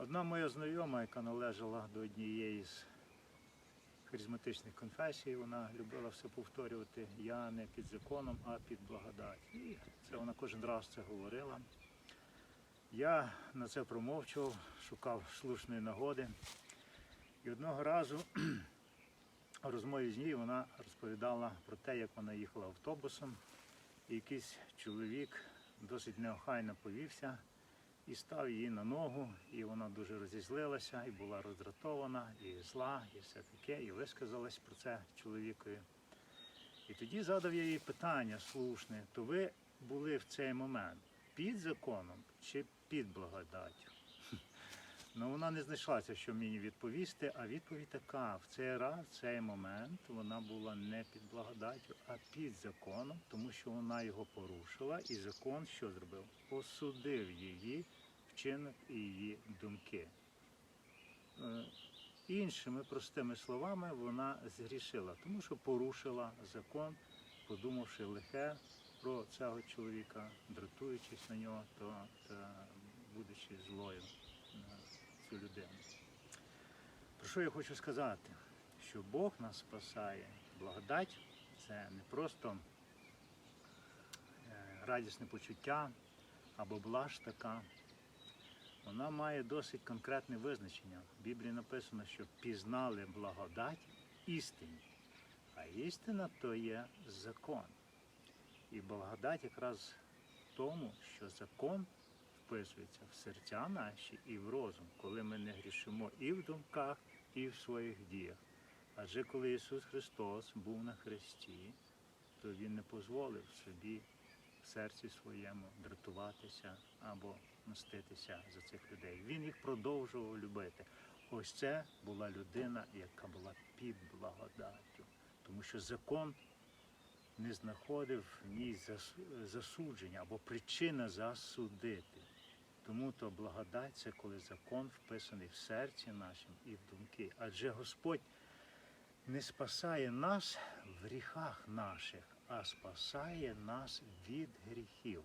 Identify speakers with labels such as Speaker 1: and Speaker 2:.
Speaker 1: Одна моя знайома, яка належала до однієї з харизматичних конфесій, вона любила все повторювати я не під законом, а під благодать. І це вона кожен раз це говорила. Я на це промовчував, шукав слушної нагоди. І одного разу в розмові з нею вона розповідала про те, як вона їхала автобусом, і якийсь чоловік досить неохайно повівся і став її на ногу, і вона дуже розізлилася, і була роздратована, і зла, і все таке, і висказалась про це чоловікові. І тоді задав я їй питання слушне, то ви були в цей момент під законом чи під благодаттю? Ну, вона не знайшлася, що мені відповісти, а відповідь така: в цей раз, в цей момент вона була не під благодаттю, а під законом, тому що вона його порушила, і закон що зробив? Осудив її вчинок і її думки. Е, Іншими простими словами, вона згрішила, тому що порушила закон, подумавши лихе про цього чоловіка, дратуючись на нього, то, та будучи злою на цю людину. Про що я хочу сказати? Що Бог нас спасає. Благодать це не просто е, радісне почуття або блаж така. Вона має досить конкретне визначення. В Біблії написано, що пізнали благодать істині. А істина то є закон. І благодать якраз в тому, що закон вписується в серця наші і в розум, коли ми не грішимо і в думках, і в своїх діях. Адже коли Ісус Христос був на хресті, то Він не дозволив собі в серці своєму дратуватися або мститися за цих людей. Він їх продовжував любити. Ось це була людина, яка була під благодаттю, тому що закон не знаходив в ній засудження або причина засудити. Тому то благодать це коли закон вписаний в серці нашим і в думки. Адже Господь не спасає нас в гріхах наших, а спасає нас від гріхів.